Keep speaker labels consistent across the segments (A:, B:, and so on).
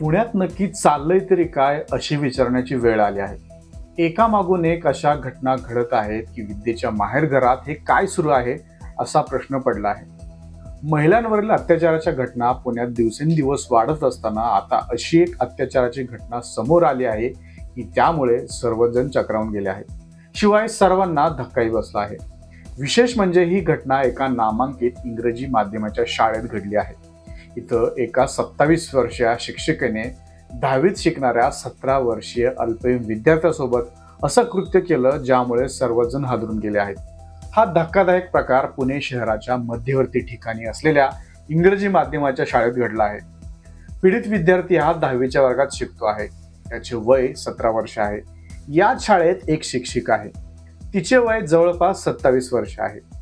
A: पुण्यात नक्की चाललंय तरी काय अशी विचारण्याची वेळ आली आहे. एकामागून एक अशा घटना घडत आहेत की विद्येच्या माहेरघरात हे काय सुरू आहे असा प्रश्न पडला आहे. महिलांवरील अत्याचाराच्या घटना पुण्यात दिवसेंदिवस वाढत असताना आता अशी एक अत्याचाराची घटना समोर आली आहे की त्यामुळे सर्वजण चक्रावून गेले आहेत. शिवाय सर्वांना धक्काही बसला आहे. विशेष म्हणजे ही घटना एका नामांकित इंग्रजी माध्यमाच्या शाळेत घडली आहे. इथं एका सत्तावीस वर्षीय शिक्षिकेने दहावीत शिकणाऱ्या सतरा वर्षीय अल्पवयीन विद्यार्थ्यासोबत असं कृत्य केलं ज्यामुळे सर्वजण हादरून गेले आहेत. हा धक्कादायक प्रकार पुणे शहराच्या मध्यवर्ती ठिकाणी असलेल्या इंग्रजी माध्यमाच्या शाळेत घडला आहे. पीडित विद्यार्थी हा दहावीच्या वर्गात शिकतो आहे. त्याचे वय सतरा वर्ष आहे. याच शाळेत एक शिक्षिका आहे. तिचे वय जवळपास सत्तावीस वर्ष आहे.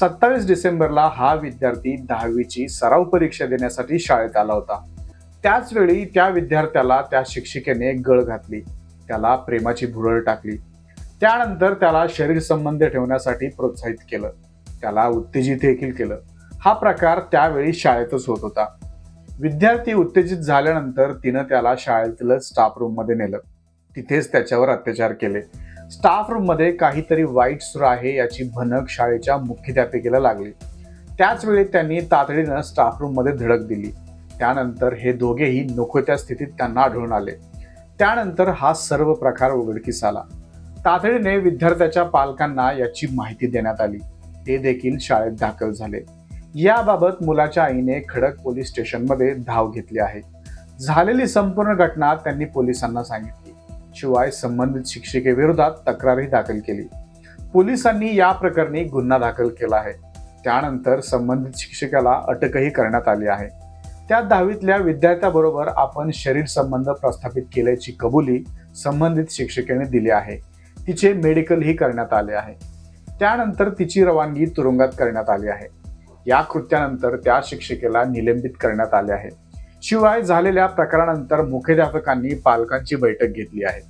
A: सत्तावीस डिसेंबरला हा विद्यार्थी दहावीची सराव परीक्षा देण्यासाठी शाळेत आला होता. त्याचवेळी त्या विद्यार्थ्याला त्या शिक्षिकेने गळ घातली. त्याला प्रेमाची भुरळ टाकली. त्यानंतर त्याला शरीर संबंध ठेवण्यासाठी प्रोत्साहित केलं. त्याला उत्तेजित देखील केलं. हा प्रकार त्यावेळी शाळेतच होत होता. विद्यार्थी उत्तेजित झाल्यानंतर तिनं त्याला शाळेतलं स्टाफ रूममध्ये नेलं. तिथेच त्याच्यावर अत्याचार केले. स्टाफ रूममध्ये काहीतरी वाईट सुरू आहे याची भनक शाळेच्या मुख्याध्यापिकेला लागली. त्याच वेळी त्यांनी तातडीनं स्टाफ रूममध्ये धडक दिली. त्यानंतर हे दोघेही नको त्या स्थितीत त्यांना आढळून आले. त्यानंतर हा सर्व प्रकार उघडकीस आला. तातडीने विद्यार्थ्याच्या पालकांना याची माहिती देण्यात आली. ते देखील शाळेत दाखल झाले. याबाबत मुलाच्या आईने खडक पोलीस स्टेशनमध्ये धाव घेतली आहे. झालेली संपूर्ण घटना त्यांनी पोलिसांना सांगितली. शिवाय संबंधित शिक्षिकेविरोधात तक्रारही दाखल केली. पोलिसांनी या प्रकरणी गुन्हा दाखल केला आहे. त्यानंतर संबंधित शिक्षिकेला अटकही करण्यात आली आहे. त्या दहावीतल्या विद्यार्थ्याबरोबर आपण शरीर संबंध प्रस्थापित केल्याची कबुली संबंधित शिक्षिकेने दिली आहे. तिचे मेडिकलही करण्यात आले आहे. त्यानंतर तिची रवानगी तुरुंगात करण्यात आली आहे. या कृत्यानंतर त्या शिक्षिकेला निलंबित करण्यात आले आहे. शिवाय झालेल्या प्रकारानंतर मुख्याध्यापकांनी पालकांची बैठक घेतली आहे.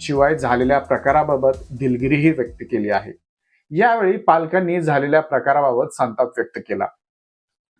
A: शिवाय झालेल्या प्रकाराबाबत दिलगिरीही व्यक्त केली आहे. यावेळी पालकांनी झालेल्या प्रकाराबाबत संताप व्यक्त केला.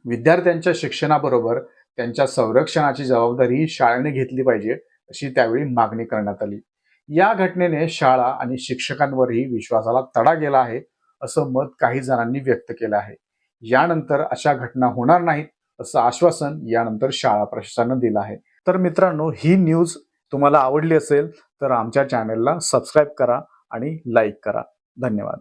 A: विद्यार्थ्यांच्या शिक्षणाबरोबर त्यांच्या संरक्षणाची जबाबदारी शाळेने घेतली पाहिजे अशी त्यावेळी मागणी करण्यात आली. या घटनेने शाळा आणि शिक्षकांवरही विश्वासाला तडा गेला आहे असं मत काही जणांनी व्यक्त केलं आहे. यानंतर अशा घटना होणार नाहीत असं आश्वासन यानंतर शाळा प्रशासनानं दिलं आहे. तर मित्रांनो ही न्यूज तुम्हाला आवडली असेल तर आमच्या चॅनेलला सबस्क्राईब करा आणि लाईक करा. धन्यवाद.